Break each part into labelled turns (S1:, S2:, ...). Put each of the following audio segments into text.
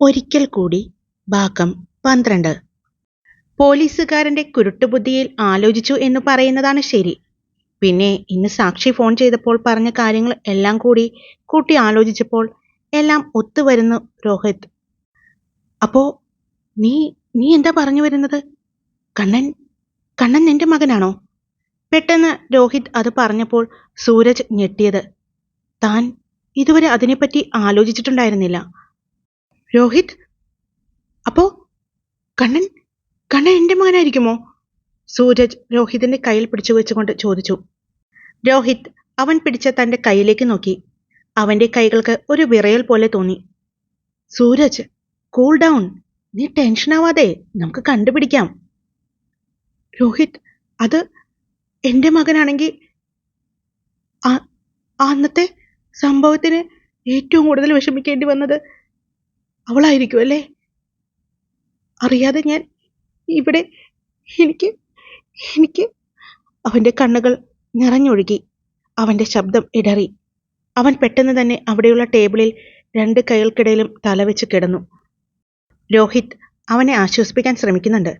S1: ഒരിക്കൽ കൂടി ഭാഗം പന്ത്രണ്ട്. പോലീസുകാരന്റെ കുരുട്ടുബുദ്ധിയിൽ ആലോചിച്ചു എന്ന് പറയുന്നതാണ് ശരി. പിന്നെ ഇന്ന് സാക്ഷി ഫോൺ ചെയ്തപ്പോൾ പറഞ്ഞ കാര്യങ്ങൾ എല്ലാം കൂടി കൂട്ടി ആലോചിച്ചപ്പോൾ എല്ലാം ഒത്തുവരുന്നു രോഹിത്. അപ്പോ നീ നീ എന്താ പറഞ്ഞു വരുന്നത്? കണ്ണൻ കണ്ണൻ നിന്റെ മകനാണോ? പെട്ടെന്ന് രോഹിത് അത് പറഞ്ഞപ്പോൾ സൂരജ് ഞെട്ടിയത്. താൻ ഇതുവരെ അതിനെപ്പറ്റി ആലോചിച്ചിട്ടുണ്ടായിരുന്നില്ല. രോഹിത്? അപ്പോ കണ്ണൻ? കണ്ണൻ എന്റെ മകനായിരിക്കുമോ? സൂരജ് രോഹിതിന്റെ കയ്യിൽ പിടിച്ചു വെച്ചുകൊണ്ട് ചോദിച്ചു. രോഹിത് അവൻ പിടിച്ച തന്റെ കൈയിലേക്ക് നോക്കി. അവന്റെ കൈകൾക്ക് ഒരു വിറയൽ പോലെ തോന്നി. സൂരജ് കൂൾ ഡൗൺ നീ ടെൻഷൻ ആവാതെ നമുക്ക് കണ്ടുപിടിക്കാം. രോഹിത് അത് എന്റെ മകനാണെങ്കിൽ അന്നത്തെ സംഭവത്തിന് ഏറ്റവും കൂടുതൽ വിഷമിക്കേണ്ടി വന്നത് അവളായിരിക്കും അല്ലേ? അറിയാതെ ഞാൻ ഇവിടെ എനിക്ക് എനിക്ക് അവന്റെ കണ്ണുകൾ നിറഞ്ഞൊഴുകി. അവന്റെ ശബ്ദം ഇടറി. അവൻ പെട്ടെന്ന് തന്നെ അവിടെയുള്ള ടേബിളിൽ രണ്ട് കൈകൾക്കിടയിലും തലവെച്ച് കിടന്നു. രോഹിത് അവനെ ആശ്വസിപ്പിക്കാൻ ശ്രമിക്കുന്നുണ്ട്.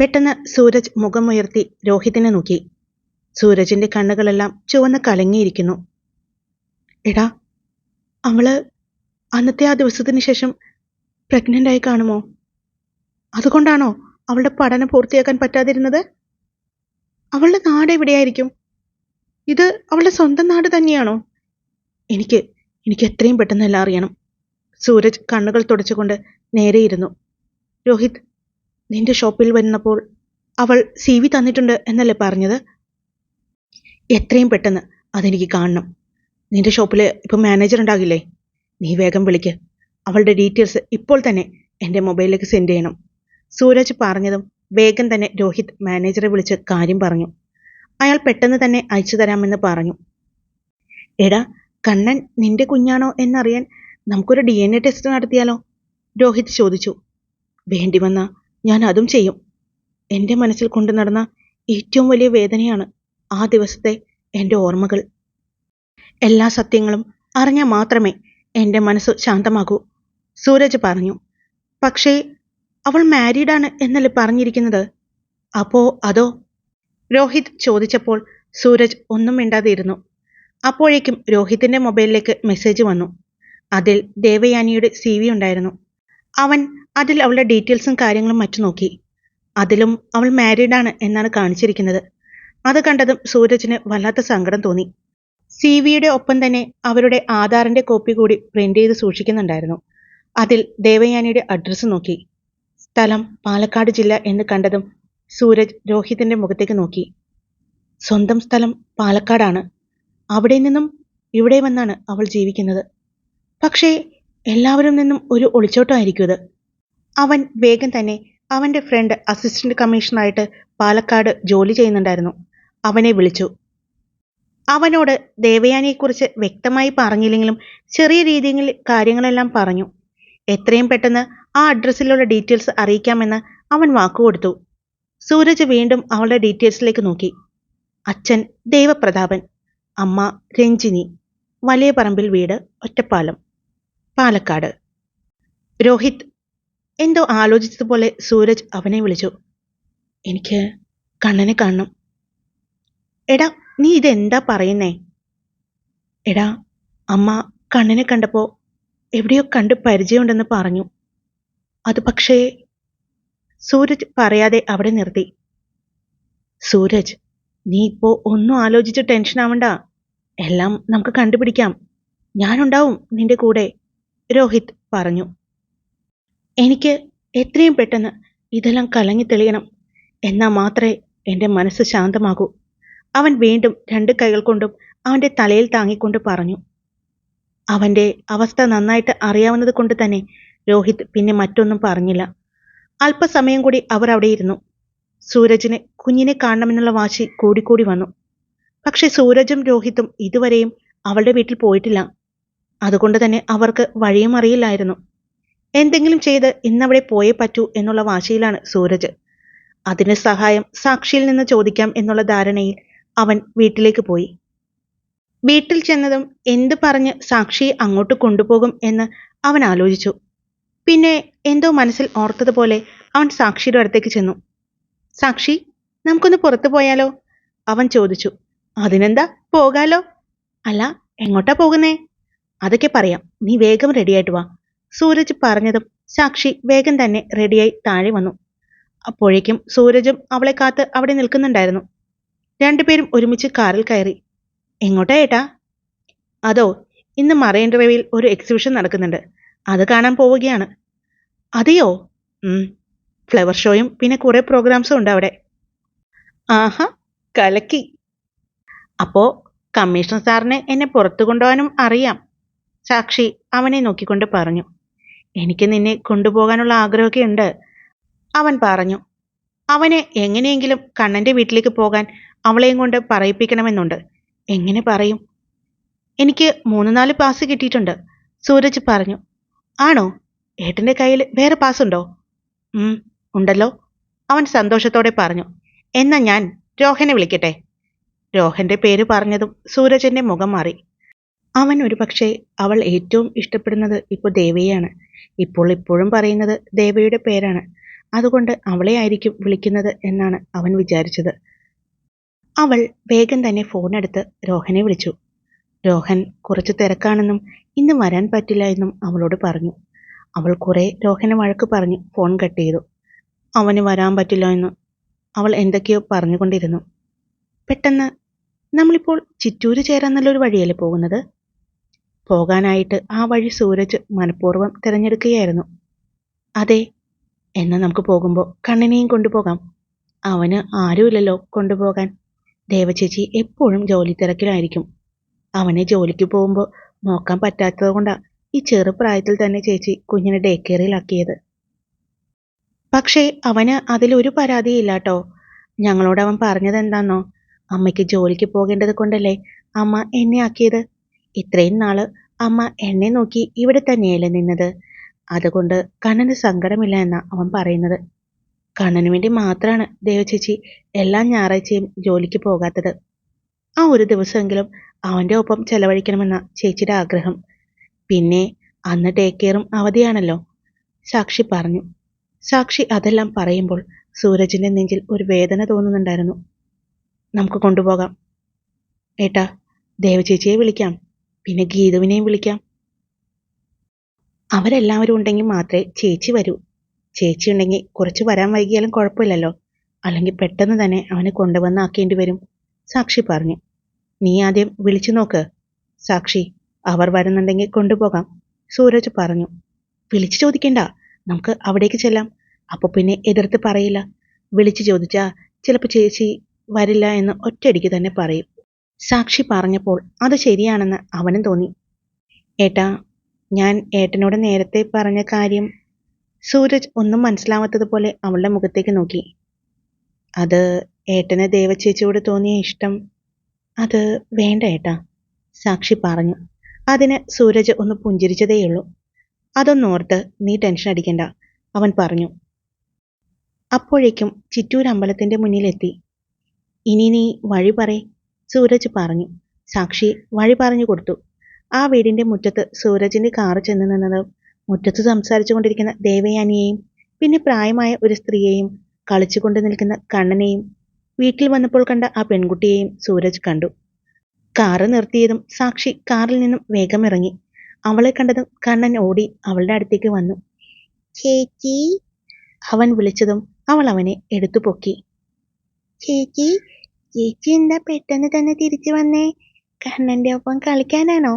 S1: പെട്ടെന്ന് സൂരജ് മുഖമുയർത്തി രോഹിതിനെ നോക്കി. സൂരജിന്റെ കണ്ണുകളെല്ലാം ചുവന്ന് കലങ്ങിയിരിക്കുന്നു. എടാ അവൾ അന്നത്തെ ആ ദിവസത്തിന് ശേഷം പ്രഗ്നന്റ് ആയി കാണുമോ? അതുകൊണ്ടാണോ അവളുടെ പഠനം പൂർത്തിയാക്കാൻ പറ്റാതിരുന്നത്? അവളുടെ നാട് എവിടെയായിരിക്കും? ഇത് അവളുടെ സ്വന്തം നാട് തന്നെയാണോ? എനിക്ക് എനിക്ക് എത്രയും പെട്ടെന്ന് എല്ലാം അറിയണം. സൂരജ് കണ്ണുകൾ തുടച്ചുകൊണ്ട് നേരെയിരുന്നു രോഹിത് നിന്റെ ഷോപ്പിൽ വരുന്നപ്പോൾ അവൾ സി വി തന്നിട്ടുണ്ട് എന്നല്ലേ പറഞ്ഞത്? എത്രയും പെട്ടെന്ന് അതെനിക്ക് കാണണം. നിന്റെ ഷോപ്പിൽ ഇപ്പം മാനേജർ ഉണ്ടാകില്ലേ? നീ വേഗം വിളിക്ക്. അവളുടെ ഡീറ്റെയിൽസ് ഇപ്പോൾ തന്നെ എന്റെ മൊബൈലിലേക്ക് സെൻഡ് ചെയ്യണം. സൂരജ് പറഞ്ഞതും വേഗം തന്നെ രോഹിത് മാനേജറെ വിളിച്ച് കാര്യം പറഞ്ഞു. അയാൾ പെട്ടെന്ന് തന്നെ അയച്ചു തരാമെന്ന് പറഞ്ഞു. എടാ കണ്ണൻ നിന്റെ കുഞ്ഞാണോ എന്നറിയാൻ നമുക്കൊരു ഡി എൻ എ ടെസ്റ്റ് നടത്തിയാലോ? രോഹിത് ചോദിച്ചു. വേണ്ടി വന്ന ഞാൻ അതും ചെയ്യും. എന്റെ മനസ്സിൽ കൊണ്ടു നടന്ന ഏറ്റവും വലിയ വേദനയാണ് ആ ദിവസത്തെ എന്റെ ഓർമ്മകൾ. എല്ലാ സത്യങ്ങളും അറിഞ്ഞാൽ മാത്രമേ എന്റെ മനസ്സ് ശാന്തമാകൂ. സൂരജ് പറഞ്ഞു. പക്ഷേ അവൾ മാരീഡാണ് എന്നല്ലേ പറഞ്ഞിരിക്കുന്നത്? അപ്പോ അതോ? രോഹിത് ചോദിച്ചപ്പോൾ സൂരജ് ഒന്നും മിണ്ടാതിരുന്നു. അപ്പോഴേക്കും രോഹിത്തിന്റെ മൊബൈലിലേക്ക് മെസ്സേജ് വന്നു. അതിൽ ദേവയാനിയുടെ സി വി ഉണ്ടായിരുന്നു. അവൻ അതിൽ അവളുടെ ഡീറ്റെയിൽസും കാര്യങ്ങളും മറ്റു നോക്കി. അതിലും അവൾ മാരീഡാണ് എന്നാണ് കാണിച്ചിരിക്കുന്നത്. അത് കണ്ടതും സൂരജിന് വല്ലാത്ത സങ്കടം തോന്നി. സി വിയുടെ ഒപ്പം തന്നെ അവരുടെ ആധാറിന്റെ കോപ്പി കൂടി പ്രിന്റ് ചെയ്ത് സൂക്ഷിക്കുന്നുണ്ടായിരുന്നു. അതിൽ ദേവയാനിയുടെ അഡ്രസ്സ് നോക്കി. സ്ഥലം പാലക്കാട് ജില്ല എന്ന് കണ്ടതും സൂരജ് രോഹിതിന്റെ മുഖത്തേക്ക് നോക്കി. സ്വന്തം സ്ഥലം പാലക്കാടാണ്. അവിടെ നിന്നും ഇവിടെ വന്നാണ് അവൾ ജീവിക്കുന്നത്. പക്ഷേ എല്ലാവരും നിന്നും ഒരു ഒളിച്ചോട്ടമായിരിക്കും ഇത്. അവൻ വേഗം തന്നെ അവന്റെ ഫ്രണ്ട് അസിസ്റ്റന്റ് കമ്മീഷണറായിട്ട് പാലക്കാട് ജോലി ചെയ്യുന്നുണ്ടായിരുന്നു. അവനെ വിളിച്ചു. അവനോട് ദേവയാനിയെക്കുറിച്ച് വ്യക്തമായി പറഞ്ഞില്ലെങ്കിലും ചെറിയ രീതിയിൽ കാര്യങ്ങളെല്ലാം പറഞ്ഞു. എത്രയും പെട്ടെന്ന് ആ അഡ്രസ്സിലുള്ള ഡീറ്റെയിൽസ് അറിയിക്കാമെന്ന് അവൻ വാക്കുകൊടുത്തു. സൂരജ് വീണ്ടും അവളുടെ ഡീറ്റെയിൽസിലേക്ക് നോക്കി. അച്ഛൻ ദേവപ്രതാപൻ അമ്മ രഞ്ജിനി വലിയ പറമ്പിൽ വീട് ഒറ്റപ്പാലം പാലക്കാട്. രോഹിത് എന്തോ ആലോചിച്ചതുപോലെ സൂരജ് അവനെ വിളിച്ചു. എനിക്ക് കണ്ണനെ കാണണം. എടാ നീ ഇതെന്താ പറയുന്നേ? എടാ അമ്മ കണ്ണനെ കണ്ടപ്പോ എവിടെയോ കണ്ട് പരിചയമുണ്ടെന്ന് പറഞ്ഞു. അത് പക്ഷേ സൂരജ് പറയാതെ അവിടെ നിർത്തി. സൂരജ് നീ ഇപ്പോ ഒന്നും ആലോചിച്ച് ടെൻഷൻ ആവണ്ട. എല്ലാം നമുക്ക് കണ്ടുപിടിക്കാം. ഞാനുണ്ടാവും നിന്റെ കൂടെ രോഹിത് പറഞ്ഞു. എനിക്ക് എത്രയും പെട്ടെന്ന് ഇതെല്ലാം കലങ്ങി തെളിയണം. എന്നാൽ മാത്രമേ എന്റെ മനസ്സ് ശാന്തമാകൂ. അവൻ വീണ്ടും രണ്ട് കൈകൾ കൊണ്ടും അവന്റെ തലയിൽ താങ്ങിക്കൊണ്ട് പറഞ്ഞു. അവന്റെ അവസ്ഥ നന്നായിട്ട് അറിയാവുന്നത് കൊണ്ട് തന്നെ രോഹിത് പിന്നെ മറ്റൊന്നും പറഞ്ഞില്ല. അല്പസമയം കൂടി അവർ അവിടെ ഇരുന്നു. സൂരജിന് കുഞ്ഞിനെ കാണണമെന്നുള്ള വാശി കൂടിക്കൂടി വന്നു. പക്ഷെ സൂരജും രോഹിത്തും ഇതുവരെയും അവളുടെ വീട്ടിൽ പോയിട്ടില്ല. അതുകൊണ്ട് തന്നെ അവർക്ക് വഴിയും അറിയില്ലായിരുന്നു. എന്തെങ്കിലും ചെയ്ത് ഇന്നവിടെ പോയേ പറ്റൂ എന്നുള്ള വാശിയിലാണ് സൂരജ്. അതിന് സഹായം സാക്ഷിയിൽ നിന്ന് ചോദിക്കാം എന്നുള്ള ധാരണയിൽ അവൻ വീട്ടിലേക്ക് പോയി. വീട്ടിൽ ചെന്നതും എന്ത് പറഞ്ഞ് സാക്ഷിയെ അങ്ങോട്ട് കൊണ്ടുപോകും എന്ന് അവൻ ആലോചിച്ചു. പിന്നെ എന്തോ മനസ്സിൽ ഓർത്തതുപോലെ അവൻ സാക്ഷിയുടെ അടുത്തേക്ക് ചെന്നു. സാക്ഷി നമുക്കൊന്ന് പുറത്തു പോയാലോ? അവൻ ചോദിച്ചു. അതിനെന്താ? പോകാലോ? അല്ല എങ്ങോട്ടാ പോകുന്നേ? അതൊക്കെ പറയാം. നീ വേഗം റെഡിയായിട്ട് വാ. സൂരജ് പറഞ്ഞതും സാക്ഷി വേഗം തന്നെ റെഡിയായി താഴെ വന്നു. അപ്പോഴേക്കും സൂരജും അവളെ കാത്ത് അവിടെ നിൽക്കുന്നുണ്ടായിരുന്നു. രണ്ടുപേരും ഒരുമിച്ച് കാറിൽ കയറി. എങ്ങോട്ടാ ഏട്ടാ? അതോ ഇന്ന് മറൈൻ ഡ്രൈവിൽ ഒരു എക്സിബിഷൻ നടക്കുന്നുണ്ട്. അത് കാണാൻ പോവുകയാണ്. അതെയോ? ഫ്ലവർ ഷോയും പിന്നെ കുറേ പ്രോഗ്രാംസും ഉണ്ട് അവിടെ. ആഹാ കലക്കി. അപ്പോൾ കമ്മീഷണർ സാറിനെ എന്നെ പുറത്തു കൊണ്ടുപോകാനും അറിയാം. സാക്ഷി അവനെ നോക്കിക്കൊണ്ട് പറഞ്ഞു. എനിക്ക് നിന്നെ കൊണ്ടുപോകാനുള്ള ആഗ്രഹമൊക്കെ ഉണ്ട്. അവൻ പറഞ്ഞു. അവനെ എങ്ങനെയെങ്കിലും കണ്ണന്റെ വീട്ടിലേക്ക് പോകാൻ അവളെയും കൊണ്ട് പറയിപ്പിക്കണമെന്നുണ്ട്. എങ്ങനെ പറയും? എനിക്ക് മൂന്ന് നാല് പാസ് കിട്ടിയിട്ടുണ്ട്. സൂരജ് പറഞ്ഞു ആണോ? ഏട്ടന്റെ കയ്യിൽ വേറെ പാസ് ഉണ്ടോ? ഉണ്ടല്ലോ അവൻ സന്തോഷത്തോടെ പറഞ്ഞു. എന്നാ ഞാൻ രോഹനെ വിളിക്കട്ടെ. രോഹന്റെ പേര് പറഞ്ഞതും സൂരജന്റെ മുഖം മാറി. അവൻ ഒരുപക്ഷെ അവൾ ഏറ്റവും ഇഷ്ടപ്പെടുന്നത് ഇപ്പോൾ ദേവിയാണ് ഇപ്പോൾ ഇപ്പോഴും പറയുന്നത് ദേവയുടെ പേരാണ്. അതുകൊണ്ട് അവളെ ആയിരിക്കും വിളിക്കുന്നത് എന്നാണ് അവൻ വിചാരിച്ചത്. അവൾ വേഗം തന്നെ ഫോൺ എടുത്ത് രോഹനെ വിളിച്ചു. രോഹൻ കുറച്ച് തിരക്കാണെന്നും ഇന്ന് വരാൻ പറ്റില്ല എന്നും അവളോട് പറഞ്ഞു. അവൾ കുറെ രോഹനെ വഴക്ക് പറഞ്ഞു ഫോൺ കട്ട് ചെയ്തു. അവന് വരാൻ പറ്റില്ല എന്ന് അവൾ എന്തൊക്കെയോ പറഞ്ഞുകൊണ്ടിരുന്നു. പെട്ടെന്ന് നമ്മളിപ്പോൾ ചിറ്റൂര് ചേരാൻ നല്ലൊരു വഴിയല്ലേ പോകുന്നത്? പോകാനായിട്ട് ആ വഴി സൂരജ് മനഃപൂർവം തിരഞ്ഞെടുക്കുകയായിരുന്നു. അതെ എന്നാൽ നമുക്ക് പോകുമ്പോൾ കണ്ണിനെയും കൊണ്ടുപോകാം. അവന് ആരുമില്ലല്ലോ കൊണ്ടുപോകാൻ. ദേവചേച്ചി എപ്പോഴും ജോലി തിരക്കിലായിരിക്കും അവനെ ജോലിക്ക് പോകുമ്പോൾ നോക്കാൻ പറ്റാത്തത് ഈ ചെറുപ്രായത്തിൽ തന്നെ ചേച്ചി കുഞ്ഞിനെ ഡേ കെയറിലാക്കിയത് പക്ഷേ അവന് അതിലൊരു പരാതിയില്ലാട്ടോ. ഞങ്ങളോട് അവൻ പറഞ്ഞത് അമ്മയ്ക്ക് ജോലിക്ക് പോകേണ്ടത് കൊണ്ടല്ലേ അമ്മ എന്നെ ആക്കിയത്? ഇത്രയും നാൾ അമ്മ എന്നെ നോക്കി ഇവിടെ തന്നെയല്ലേ നിന്നത്? അതുകൊണ്ട് കണ്ണന് സങ്കടമില്ല എന്നാ അവൻ പറയുന്നത്. കണ്ണന് വേണ്ടി മാത്രമാണ് ദേവചേച്ചി എല്ലാ ഞായറാഴ്ചയും ജോലിക്ക് പോകാത്തത്. ആ ഒരു ദിവസമെങ്കിലും അവന്റെ ഒപ്പം ചെലവഴിക്കണമെന്ന ചേച്ചിയുടെ ആഗ്രഹം. പിന്നെ അന്ന് ടേക്ക് കെയറും അവധിയാണല്ലോ. സാക്ഷി പറഞ്ഞു. സാക്ഷി അതെല്ലാം പറയുമ്പോൾ സൂരജിന്റെ നെഞ്ചിൽ ഒരു വേദന തോന്നുന്നുണ്ടായിരുന്നു. നമുക്ക് കൊണ്ടുപോകാം. ഏട്ടാ ദേവചേച്ചിയെ വിളിക്കാം. പിന്നെ ഗീതുവിനെയും വിളിക്കാം. അവരെല്ലാവരും ഉണ്ടെങ്കിൽ മാത്രമേ ചേച്ചി വരൂ. ചേച്ചി ഉണ്ടെങ്കിൽ കുറച്ച് വരാൻ വൈകിയാലും കുഴപ്പമില്ലല്ലോ. അല്ലെങ്കിൽ പെട്ടെന്ന് തന്നെ അവനെ കൊണ്ടുവന്നാക്കേണ്ടി വരും. സാക്ഷി പറഞ്ഞു. നീ ആദ്യം വിളിച്ചു നോക്ക്. സാക്ഷി അവർ വരുന്നുണ്ടെങ്കിൽ കൊണ്ടുപോകാം. സൂരജ് പറഞ്ഞു. വിളിച്ചു ചോദിക്കണ്ട. നമുക്ക് അവിടേക്ക് ചെല്ലാം. അപ്പോൾ പിന്നെ എതിർത്ത് പറയില്ല. വിളിച്ചു ചോദിച്ചാൽ ചിലപ്പോൾ ചേച്ചി വരില്ല എന്ന് ഒറ്റയടിക്ക് തന്നെ പറയും. സാക്ഷി പറഞ്ഞപ്പോൾ അത് ശരിയാണെന്ന് അവനും തോന്നി. ഏട്ടാ ഞാൻ ഏട്ടനോട് നേരത്തെ പറഞ്ഞ കാര്യം സൂരജ് ഒന്നും മനസ്സിലാവാത്തതുപോലെ അവളുടെ മുഖത്തേക്ക് നോക്കി. അത് ഏട്ടന് ദേവചേച്ചിയോട് തോന്നിയ ഇഷ്ടം. അത് വേണ്ട ഏട്ടാ സാക്ഷി പറഞ്ഞു. അതിന് സൂരജ് ഒന്ന് പുഞ്ചിരിച്ചതേയുള്ളൂ. അതൊന്നോർത്ത് നീ ടെൻഷൻ അടിക്കണ്ട അവൻ പറഞ്ഞു. അപ്പോഴേക്കും ചിറ്റൂർ അമ്പലത്തിന്റെ മുന്നിലെത്തി. ഇനി നീ വഴി പറയ് സൂരജ് പറഞ്ഞു. സാക്ഷി വഴി പറഞ്ഞു കൊടുത്തു. ആ വീടിന്റെ മുറ്റത്ത് സൂരജിന്റെ കാറ് ചെന്ന് നിന്നത് മുറ്റത്ത് സംസാരിച്ചു കൊണ്ടിരിക്കുന്ന ദേവയാനിയെയും പിന്നെ പ്രായമായ ഒരു സ്ത്രീയെയും കളിച്ചുകൊണ്ട് നിൽക്കുന്ന കണ്ണനെയും വീട്ടിൽ വന്നപ്പോൾ കണ്ട ആ പെൺകുട്ടിയെയും സൂരജ് കണ്ടു. കാറ് നിർത്തിയതും സാക്ഷി കാറിൽ നിന്നും വേഗം ഇറങ്ങി അവളെ കണ്ടതും കണ്ണൻ ഓടി അവളുടെ അടുത്തേക്ക് വന്നു. ചേച്ചി? അവൻ വിളിച്ചതും അവൾ അവനെ എടുത്തു പൊക്കി ചേച്ചി ചേച്ചി എന്താ പെട്ടെന്ന് തന്നെ തിരിച്ചു വന്നേ? കണ്ണന്റെ ഒപ്പം കളിക്കാനാണോ?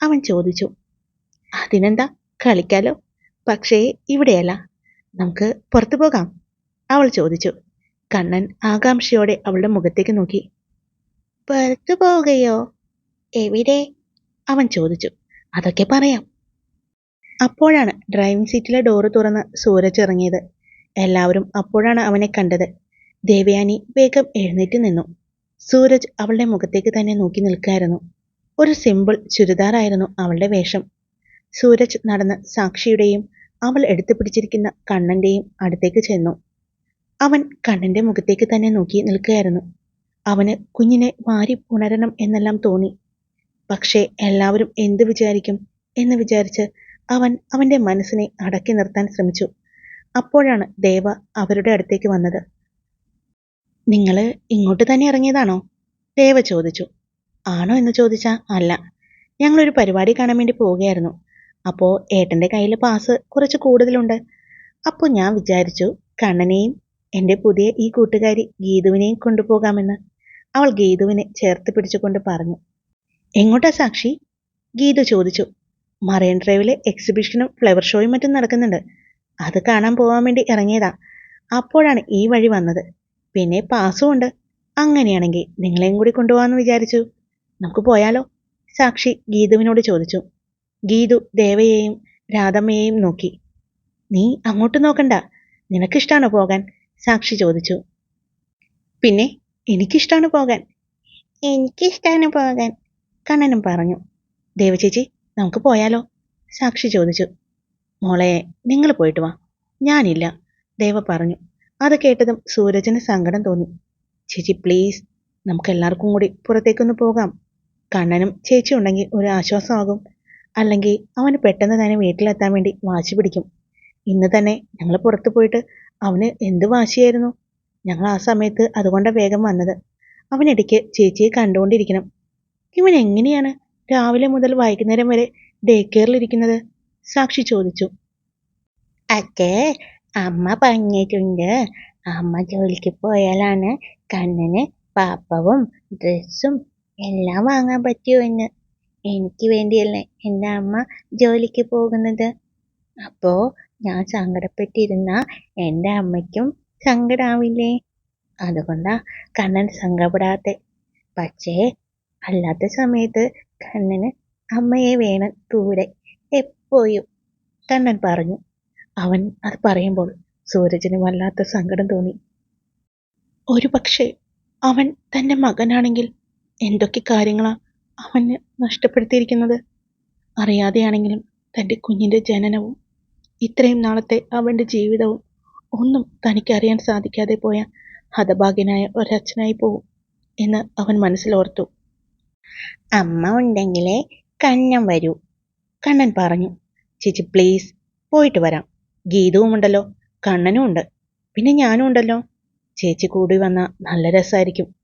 S1: അവൻ ചോദിച്ചു. അതിനെന്താ? കളിക്കാലോ? പക്ഷേ ഇവിടെയല്ല. നമുക്ക് പുറത്തു പോകാം. അവൾ ചോദിച്ചു. കണ്ണൻ ആകാംക്ഷയോടെ അവളുടെ മുഖത്തേക്ക് നോക്കി. പുറത്തു പോവുകയോ? എവിടെ? അവൻ ചോദിച്ചു. അതൊക്കെ പറയാം. അപ്പോഴാണ് ഡ്രൈവിംഗ് സീറ്റിലെ ഡോറ് തുറന്ന് സൂരജ് ഇറങ്ങിയത്. എല്ലാവരും അപ്പോഴാണ് അവനെ കണ്ടത്. ദേവയാനി വേഗം എഴുന്നേറ്റ് നിന്നു. സൂരജ് അവളുടെ മുഖത്തേക്ക് തന്നെ നോക്കി നിൽക്കായിരുന്നു. ഒരു സിമ്പിൾ ചുരിദാറായിരുന്നു അവളുടെ വേഷം. സൂരജ് നടന്ന് സാക്ഷിയുടെയും അവൾ എടുത്തു പിടിച്ചിരിക്കുന്ന കണ്ണന്റെയും അടുത്തേക്ക് ചെന്നു. അവൻ കണ്ണന്റെ മുഖത്തേക്ക് തന്നെ നോക്കി നിൽക്കുകയായിരുന്നു. അവന് കുഞ്ഞിനെ വാരി പുണരണം എന്നെല്ലാം തോന്നി. പക്ഷേ എല്ലാവരും എന്ത് വിചാരിക്കും എന്ന് വിചാരിച്ച് അവൻ അവന്റെ മനസ്സിനെ അടക്കി നിർത്താൻ ശ്രമിച്ചു. അപ്പോഴാണ് ദേവ അവരുടെ അടുത്തേക്ക് വന്നത്. നിങ്ങൾ ഇങ്ങോട്ട് തന്നെ ഇറങ്ങിയതാണോ? ദേവ ചോദിച്ചു. ആണോ? എന്ന് ചോദിച്ചാൽ അല്ല. ഞങ്ങളൊരു പരിപാടി കാണാൻ വേണ്ടി പോവുകയായിരുന്നു. അപ്പോൾ ഏട്ടന്റെ കയ്യിൽ പാസ് കുറച്ച് കൂടുതലുണ്ട്. അപ്പോൾ ഞാൻ വിചാരിച്ചു കണ്ണനെയും എന്റെ പുതിയ ഈ കൂട്ടുകാരി ഗീതുവിനെയും കൊണ്ടുപോകാമെന്ന്. അവൾ ഗീതുവിനെ ചേർത്ത് പിടിച്ചുകൊണ്ട് പറഞ്ഞു. എങ്ങോട്ടാ സാക്ഷി? ഗീതു ചോദിച്ചു. മറൈൻ ഡ്രൈവിലെ എക്സിബിഷനും ഫ്ലവർ ഷോയും മറ്റും നടക്കുന്നുണ്ട്. അത് കാണാൻ പോകാൻ വേണ്ടി ഇറങ്ങിയതാ. അപ്പോഴാണ് ഈ വഴി വന്നത്. പിന്നെ പാസും ഉണ്ട്. അങ്ങനെയാണെങ്കിൽ നിങ്ങളെയും കൂടി കൊണ്ടുപോകാമെന്ന് വിചാരിച്ചു. നമുക്ക് പോയാലോ? സാക്ഷി ഗീതുവിനോട് ചോദിച്ചു. ഗീതു ദേവയെയും രാധമ്മയെയും നോക്കി. നീ അങ്ങോട്ട് നോക്കണ്ട. നിനക്കിഷ്ടാണോ പോകാൻ? സാക്ഷി ചോദിച്ചു. പിന്നെ എനിക്കിഷ്ടാണ് പോകാൻ. എനിക്കിഷ്ടാണ് പോകാൻ കണ്ണനും പറഞ്ഞു. ദേവചേച്ചി നമുക്ക് പോയാലോ? സാക്ഷി ചോദിച്ചു. മോളെ നിങ്ങൾ പോയിട്ട് വാ. ഞാനില്ല ദേവ പറഞ്ഞു. അത് കേട്ടതും സൂരജിന് സങ്കടം തോന്നി. ചേച്ചി പ്ലീസ് നമുക്ക് എല്ലാവർക്കും കൂടി പുറത്തേക്കൊന്ന് പോകാം. കണ്ണനും ചേച്ചി ഉണ്ടെങ്കിൽ ഒരു ആശ്വാസമാകും. അല്ലെങ്കിൽ അവന് പെട്ടെന്ന് തന്നെ വീട്ടിലെത്താൻ വേണ്ടി വാശി പിടിക്കും. ഇന്ന് തന്നെ ഞങ്ങൾ പുറത്തു പോയിട്ട് അവന് എന്ത് വാശിയായിരുന്നു? ഞങ്ങൾ ആ സമയത്ത് അതുകൊണ്ടാണ് വേഗം വന്നത്. അവനിടയ്ക്ക് ചേച്ചിയെ കണ്ടുകൊണ്ടിരിക്കണം. ഇവൻ എങ്ങനെയാണ് രാവിലെ മുതൽ വൈകുന്നേരം വരെ ഡേ കെയറിലിരിക്കുന്നത് സാക്ഷി ചോദിച്ചു. അക്കെ അമ്മ പറഞ്ഞിട്ടുണ്ട്. അമ്മ ജോലിക്ക് പോയാലാണ് കണ്ണന് പാപ്പവും ഡ്രസ്സും എല്ലാം വാങ്ങാൻ പറ്റുമെന്ന് എനിക്ക് വേണ്ടിയല്ലേ എന്റെ അമ്മ ജോലിക്ക് പോകുന്നത്? അപ്പോൾ ഞാൻ സങ്കടപ്പെട്ടിരുന്ന എന്റെ അമ്മയ്ക്കും സങ്കടാവില്ലേ? അതുകൊണ്ടാ കണ്ണൻ സങ്കടപ്പെടാത്തെ. പക്ഷേ അല്ലാത്ത സമയത്ത് കണ്ണന് അമ്മയെ വേണം ദൂരെ എപ്പോഴും. കണ്ണൻ പറഞ്ഞു. അവൻ അത് പറയുമ്പോൾ സൂരജിന് വല്ലാത്ത സങ്കടം തോന്നി. ഒരു പക്ഷേ അവൻ തന്റെ മകനാണെങ്കിൽ എന്തൊക്കെ കാര്യങ്ങളാ അവന് നഷ്ടപ്പെടുത്തിയിരിക്കുന്നത്. അറിയാതെയാണെങ്കിലും തന്റെ കുഞ്ഞിന്റെ ജനനവും ഇത്രയും നാളത്തെ അവന്റെ ജീവിതവും ഒന്നും തനിക്കറിയാൻ സാധിക്കാതെ പോയ ഹതഭാഗ്യനായ ഒരച്ഛനായി പോവും എന്ന് അവൻ മനസ്സിലോർത്തു. അമ്മ ഉണ്ടെങ്കിലേ കണ്ണൻ വരൂ കണ്ണൻ പറഞ്ഞു. ചേച്ചി പ്ലീസ് പോയിട്ട് വരാം. ഗീതവും ഉണ്ടല്ലോ കണ്ണനും ഉണ്ട്. പിന്നെ ഞാനും ഉണ്ടല്ലോ. ചേച്ചി കൂടി വന്നാൽ നല്ല രസമായിരിക്കും.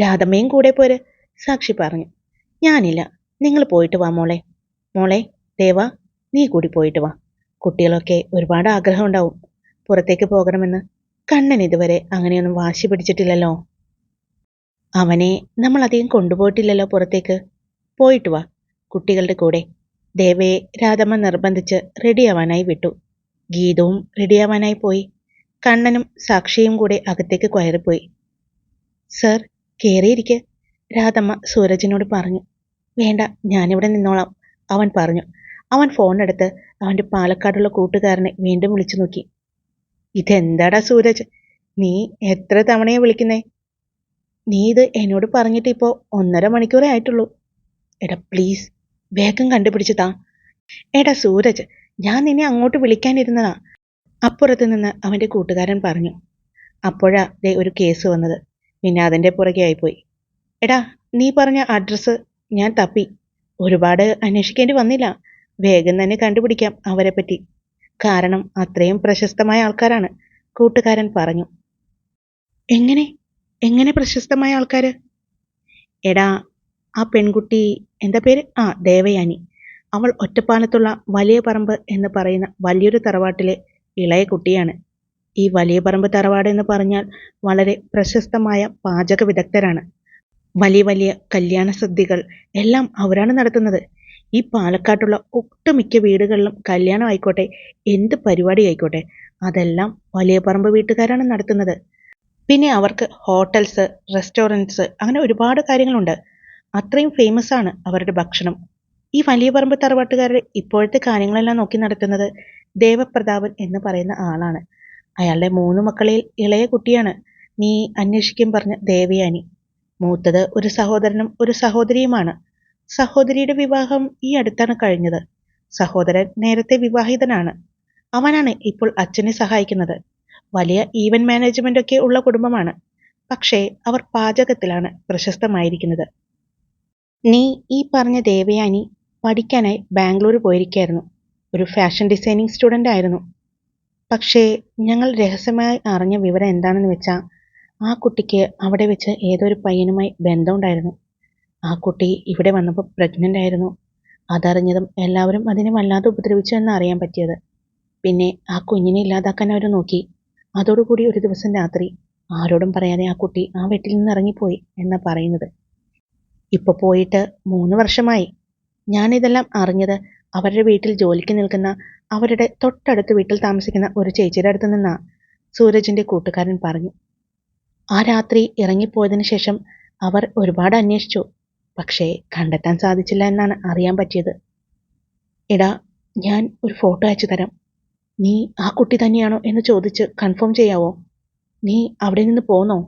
S1: രാധമ്മയും കൂടെ പോര് സാക്ഷി പറഞ്ഞു. ഞാനില്ല. നിങ്ങൾ പോയിട്ട് വാ മോളെ. മോളെ ദേവ നീ കൂടി പോയിട്ട് വാ. കുട്ടികളൊക്കെ ഒരുപാട് ആഗ്രഹം ഉണ്ടാവും. പുറത്തേക്ക് പോകണമെന്ന്. കണ്ണൻ ഇതുവരെ അങ്ങനെയൊന്നും വാശി പിടിച്ചിട്ടില്ലല്ലോ. അവനെ നമ്മൾ അധികം കൊണ്ടുപോയിട്ടില്ലല്ലോ പുറത്തേക്ക്. പോയിട്ട് വാ. കുട്ടികളുടെ കൂടെ. ദേവയെ രാധമ്മ നിർബന്ധിച്ച് റെഡിയാവാനായി വിട്ടു. ഗീതവും റെഡിയാവാനായി പോയി. കണ്ണനും സാക്ഷിയും കൂടെ അകത്തേക്ക് കയറിപ്പോയി. സർ കയറിയിരിക്കെ രാധമ്മ സൂരജിനോട് പറഞ്ഞു. വേണ്ട ഞാനിവിടെ നിന്നോളാം അവൻ പറഞ്ഞു. അവൻ ഫോണെടുത്ത് അവന്റെ പാലക്കാടുള്ള കൂട്ടുകാരനെ വീണ്ടും വിളിച്ചു നോക്കി. ഇതെന്താടാ സൂരജ്? നീ എത്ര തവണയാണ് വിളിക്കുന്നേ? നീ ഇത് എന്നോട് പറഞ്ഞിട്ട് ഇപ്പോൾ ഒന്നര മണിക്കൂറേ ആയിട്ടുള്ളൂ. എടാ പ്ലീസ് വേഗം കണ്ടുപിടിച്ചു താ. എടാ സൂരജ് ഞാൻ നിന്നെ അങ്ങോട്ട് വിളിക്കാനിരുന്നതാ. അപ്പുറത്ത് നിന്ന് അവന്റെ കൂട്ടുകാരൻ പറഞ്ഞു. അപ്പോഴാ ദേ ഒരു കേസ് വന്നത്. പിന്നെ അതിന്റെ പുറകെ ആയിപ്പോയി. എടാ നീ പറഞ്ഞ അഡ്രസ്സ് ഞാൻ തപ്പി. ഒരുപാട് അന്വേഷിക്കേണ്ടി വന്നില്ല. വേഗം തന്നെ കണ്ടുപിടിക്കാം അവരെ പറ്റി കാരണം അത്രയും പ്രശസ്തമായ ആൾക്കാരാണ്. കൂട്ടുകാരൻ പറഞ്ഞു. എങ്ങനെ? എങ്ങനെ പ്രശസ്തമായ ആൾക്കാര്? എടാ ആ പെൺകുട്ടി എന്താ പേര്? ആ ദേവയാനി. അവൾ ഒറ്റപ്പാലത്തുള്ള വലിയ പറമ്പ് എന്ന് പറയുന്ന വലിയൊരു തറവാട്ടിലെ ഇളയ കുട്ടിയാണ്. ഈ വലിയ പറമ്പ് തറവാട് എന്ന് പറഞ്ഞാൽ വളരെ പ്രശസ്തമായ പാചക വിദഗ്ധരാണ്. വലിയ വലിയ കല്യാണ സദ്യകൾ എല്ലാം അവരാണ് നടത്തുന്നത്. ഈ പാലക്കാട്ടുള്ള ഒട്ടുമിക്ക വീടുകളിലും കല്യാണം ആയിക്കോട്ടെ എന്ത് പരിപാടി ആയിക്കോട്ടെ അതെല്ലാം വലിയ പറമ്പ് വീട്ടുകാരാണ് നടത്തുന്നത്. പിന്നെ അവർക്ക് ഹോട്ടൽസ് റെസ്റ്റോറന്റ്സ് അങ്ങനെ ഒരുപാട് കാര്യങ്ങളുണ്ട്. അത്രയും ഫേമസ് ആണ് അവരുടെ ഭക്ഷണം. ഈ വലിയ പറമ്പ് തറവാട്ടുകാരുടെ ഇപ്പോഴത്തെ കാര്യങ്ങളെല്ലാം നോക്കി നടത്തുന്നത് ദേവപ്രതാപൻ എന്ന് പറയുന്ന ആളാണ്. അയാളുടെ മൂന്ന് മക്കളിൽ ഇളയ കുട്ടിയാണ്. നീ അന്വേഷിക്കും പറഞ്ഞ ദേവയാനി. മൂത്തത് ഒരു സഹോദരനും ഒരു സഹോദരിയുമാണ്. സഹോദരിയുടെ വിവാഹം ഈ അടുത്താണ് കഴിഞ്ഞത്. സഹോദരൻ നേരത്തെ വിവാഹിതനാണ്. അവനാണ് ഇപ്പോൾ അച്ഛനെ സഹായിക്കുന്നത്. വലിയ ഈവന്റ് മാനേജ്മെന്റ് ഒക്കെ ഉള്ള കുടുംബമാണ്. പക്ഷേ അവർ പാചകത്തിലാണ് പ്രശസ്തമായിരിക്കുന്നത്. നീ ഈ പറഞ്ഞ ദേവയാനി പഠിക്കാനായി ബാംഗ്ലൂർ പോയിരിക്കായിരുന്നു. ഒരു ഫാഷൻ ഡിസൈനിങ് സ്റ്റുഡന്റ് ആയിരുന്നു. പക്ഷേ ഞങ്ങൾ രഹസ്യമായി അറിഞ്ഞ വിവരം എന്താണെന്ന് വെച്ചാൽ ആ കുട്ടിക്ക് അവിടെ വെച്ച് ഏതൊരു പയ്യനുമായി ബന്ധമുണ്ടായിരുന്നു. ആ കുട്ടി ഇവിടെ വന്നപ്പോൾ പ്രഗ്നന്റ് ആയിരുന്നു. അതറിഞ്ഞതും എല്ലാവരും അതിനെ വല്ലാതെ ഉപദ്രവിച്ചു എന്ന് അറിയാൻ പറ്റിയത്. പിന്നെ ആ കുഞ്ഞിനെ ഇല്ലാതാക്കാൻ അവർ നോക്കി. അതോടുകൂടി ഒരു ദിവസം രാത്രി ആരോടും പറയാതെ ആ കുട്ടി ആ വീട്ടിൽ നിന്ന് ഇറങ്ങിപ്പോയി എന്നാ പറയുന്നത്. ഇപ്പോൾ പോയിട്ട് മൂന്ന് വർഷമായി. ഞാനിതെല്ലാം അറിഞ്ഞത് അവരുടെ വീട്ടിൽ ജോലിക്ക് നിൽക്കുന്ന അവരുടെ തൊട്ടടുത്ത് വീട്ടിൽ താമസിക്കുന്ന ഒരു ചേച്ചിയുടെ അടുത്ത് നിന്നാ. സൂരജിന്റെ കൂട്ടുകാരൻ പറഞ്ഞു. ആ രാത്രി ഇറങ്ങിപ്പോയതിനു ശേഷം അവർ ഒരുപാട് അന്വേഷിച്ചു. പക്ഷേ കണ്ടെത്താൻ സാധിച്ചില്ല എന്നാണ് അറിയാൻ പറ്റിയത്. എടാ ഞാൻ ഒരു ഫോട്ടോ അയച്ചു തരാം. നീ ആ കുട്ടി തന്നെയാണോ എന്ന് ചോദിച്ച് കൺഫേം ചെയ്യാവോ? നീ അവിടെ നിന്ന് പോന്നോ?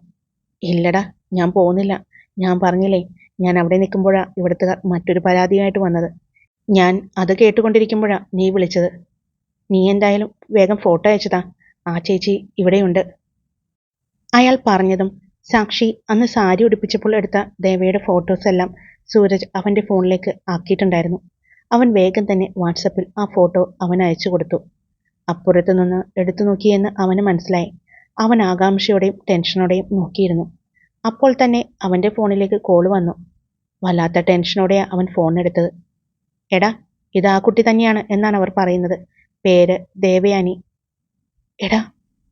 S1: ഇല്ലടാ ഞാൻ പോകുന്നില്ല. ഞാൻ പറഞ്ഞില്ലേ ഞാൻ അവിടെ നിൽക്കുമ്പോഴാണ് ഇവിടുത്തെ മറ്റൊരു പരാതിയായിട്ട് വന്നത്. ഞാൻ അത് കേട്ടുകൊണ്ടിരിക്കുമ്പോഴാണ് നീ വിളിച്ചത്. നീ എന്തായാലും വേഗം ഫോട്ടോ അയച്ചതാ. ആ ചേച്ചി ഇവിടെയുണ്ട്. അയാൾ പറഞ്ഞതും സാക്ഷി അന്ന് സാരി ഉടുപ്പിച്ചപ്പോൾ എടുത്ത ദേവയുടെ ഫോട്ടോസ് എല്ലാം സൂരജ് അവന്റെ ഫോണിലേക്ക് ആക്കിയിട്ടുണ്ടായിരുന്നു. അവൻ വേഗം തന്നെ വാട്സപ്പിൽ ആ ഫോട്ടോ അവൻ അയച്ചു കൊടുത്തു. അപ്പുറത്തു നിന്ന് എടുത്തു നോക്കിയെന്ന് അവന് മനസ്സിലായി. അവൻ ആകാംക്ഷയോടെയും ടെൻഷനോടെയും നോക്കിയിരുന്നു. അപ്പോൾ തന്നെ അവന്റെ ഫോണിലേക്ക് കോൾ വന്നു. വല്ലാത്ത ടെൻഷനോടെയാ അവൻ ഫോൺ എടുത്തത്. എടാ ഇത് ആ കുട്ടി തന്നെയാണ് എന്നാണ് അവർ പറയുന്നത്. പേര് ദേവയാനി. എടാ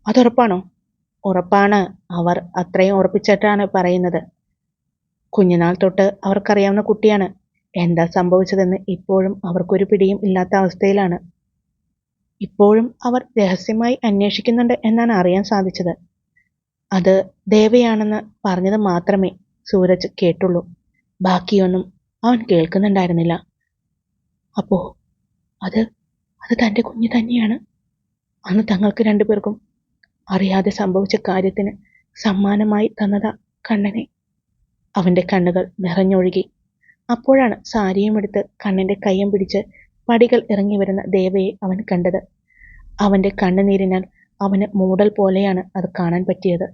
S1: അതുറപ്പാണോ ഉറപ്പാണ് അവർ അത്രയും ഉറപ്പിച്ചിട്ടാണ് പറയുന്നത്. കുഞ്ഞുനാൾ തൊട്ട് അവർക്കറിയാവുന്ന കുട്ടിയാണ്. എന്താ സംഭവിച്ചതെന്ന് ഇപ്പോഴും അവർക്കൊരു പിടിയും ഇല്ലാത്ത അവസ്ഥയിലാണ്. ഇപ്പോഴും അവർ രഹസ്യമായി അന്വേഷിക്കുന്നുണ്ട് എന്നാണ് അറിയാൻ സാധിച്ചത്. അത് ദേവയാണെന്ന് പറഞ്ഞത് മാത്രമേ സൂരജ് കേട്ടുള്ളൂ. ബാക്കിയൊന്നും അവൻ കേൾക്കുന്നുണ്ടായിരുന്നില്ല. അപ്പോ അത് അത് തന്റെ കുഞ്ഞ് തന്നെയാണ്. അന്ന് തങ്ങൾക്ക് രണ്ടുപേർക്കും അറിയാതെ സംഭവിച്ച കാര്യത്തിന് സമ്മാനമായി തന്നതാ കണ്ണനെ. അവന്റെ കണ്ണുകൾ നിറഞ്ഞൊഴുകി. അപ്പോഴാണ് സാരിയും എടുത്ത് കണ്ണന്റെ കയ്യം പിടിച്ച് പടികൾ ഇറങ്ങി വരുന്ന ദേവയെ അവൻ കണ്ടത്. അവന്റെ കണ്ണുനീരിനാൽ അവന് മൂടൽ പോലെയാണ് അത് കാണാൻ പറ്റിയത്.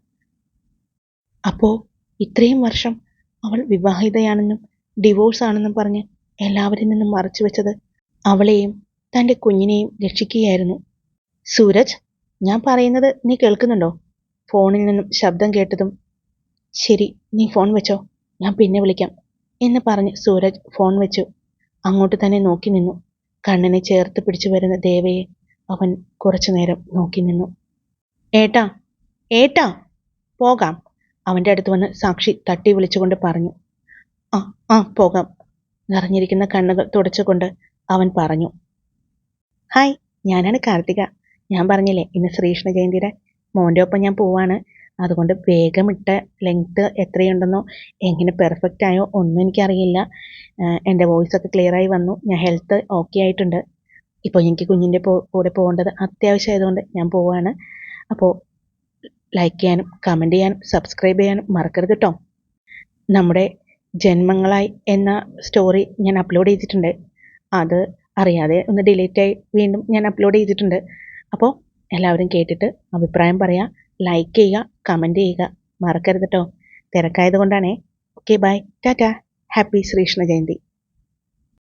S1: അപ്പോൾ ഇത്രയും വർഷം അവൾ വിവാഹിതയാണെന്നും ഡിവോഴ്സ് ആണെന്നും പറഞ്ഞ് എല്ലാവരിൽ നിന്നും മറച്ചു വെച്ചത് അവളെയും തന്റെ കുഞ്ഞിനെയും രക്ഷിക്കുകയായിരുന്നു. സൂരജ് ഞാൻ പറയുന്നത് നീ കേൾക്കുന്നുണ്ടോ? ഫോണിൽ നിന്നും ശബ്ദം കേട്ടതും ശരി നീ ഫോൺ വെച്ചോ ഞാൻ പിന്നെ വിളിക്കാം എന്ന് പറഞ്ഞ് സൂരജ് ഫോൺ വെച്ചു. അങ്ങോട്ട് തന്നെ നോക്കി നിന്നു. കണ്ണിനെ ചേർത്ത് പിടിച്ചു വരുന്ന ദേവയെ അവൻ കുറച്ചു നേരം നോക്കി നിന്നു. ഏട്ടാ ഏട്ടാ പോകാം അവന്റെ അടുത്ത് വന്ന് സാക്ഷി തട്ടി വിളിച്ചുകൊണ്ട് പറഞ്ഞു. ആ ആ പോകാം നിറഞ്ഞിരിക്കുന്ന കണ്ണുകൾ തുടച്ചുകൊണ്ട് അവൻ പറഞ്ഞു. ഹായ് ഞാനാണ് കാർത്തിക. ഞാൻ പറഞ്ഞില്ലേ ഇന്ന് ശ്രീകൃഷ്ണ ജയന്തിയുടെ മോന്റെ ഒപ്പം ഞാൻ പോവാണ്. അതുകൊണ്ട് വേഗം ഇട്ട ലെങ്ത്ത് എത്രയുണ്ടെന്നോ എങ്ങനെ പെർഫെക്റ്റ് ആയോ ഒന്നും എനിക്കറിയില്ല. എന്റെ വോയിസ് ഒക്കെ ക്ലിയർ ആയി വന്നു. ഞാൻ ഹെൽത്ത് ഓക്കെ ആയിട്ടുണ്ട്. ഇപ്പോൾ എനിക്ക് കുഞ്ഞിന്റെ കൂടെ പോകേണ്ടത് അത്യാവശ്യമായതുകൊണ്ട് ഞാൻ പോവാണ്. അപ്പോൾ ലൈക്ക് ചെയ്യാനും കമന്റ് ചെയ്യാനും സബ്സ്ക്രൈബ് ചെയ്യാനും മറക്കരുത് കേട്ടോ നമ്മുടെ ജന്മങ്ങളായി എന്ന സ്റ്റോറി ഞാൻ അപ്ലോഡ് ചെയ്തിട്ടുണ്ട്. അത് അറിയാതെ ഒന്ന് ഡിലീറ്റായി വീണ്ടും ഞാൻ അപ്ലോഡ് ചെയ്തിട്ടുണ്ട്. അപ്പോൾ എല്ലാവരും കേട്ടിട്ട് അഭിപ്രായം പറയുക ലൈക്ക് ചെയ്യുക കമന്റ് ചെയ്യുക മറക്കരുത് കേട്ടോ തിരക്കായത് കൊണ്ടാണേ. Okay bye tata happy Srikrishna Jayanti.